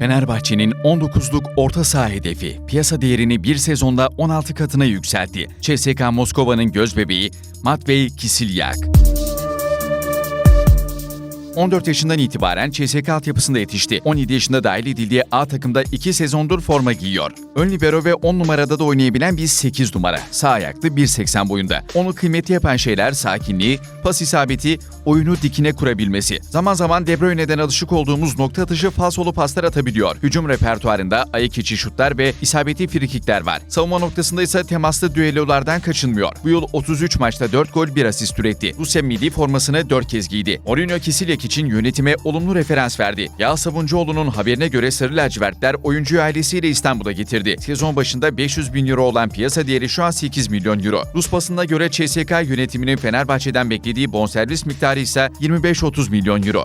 Fenerbahçe'nin 19'luk orta saha hedefi piyasa değerini bir sezonda 16 katına yükseltti. CSKA Moskova'nın gözbebeği Matvey Kisilyak. 14 yaşından itibaren CSK altyapısında yetişti. 17 yaşında dahil edildiği A takımda 2 sezondur forma giyiyor. Ön libero ve 10 numarada da oynayabilen bir 8 numara. Sağ ayaklı 1.80 boyunda. Onu kıymetli yapan şeyler sakinliği, pas isabeti, oyunu dikine kurabilmesi. Zaman zaman De Bruyne'den alışık olduğumuz nokta atışı falsolu paslar atabiliyor. Hücum repertuarında ayak içi şutlar ve isabetli frikikler var. Savunma noktasında ise temaslı düellolardan kaçınmıyor. Bu yıl 33 maçta 4 gol 1 asist üretti. Rusya milli formasını 4 kez giydi. Mourinho Kisilyak için yönetime olumlu referans verdi. Yağ Sabuncuoğlu'nun haberine göre Sarı Lacivertler oyuncuyu ailesiyle İstanbul'a getirdi. Sezon başında 500 bin euro olan piyasa değeri şu an 8 milyon euro. Rus basınına göre CSK yönetiminin Fenerbahçe'den beklediği bonservis miktarı ise 25-30 milyon euro.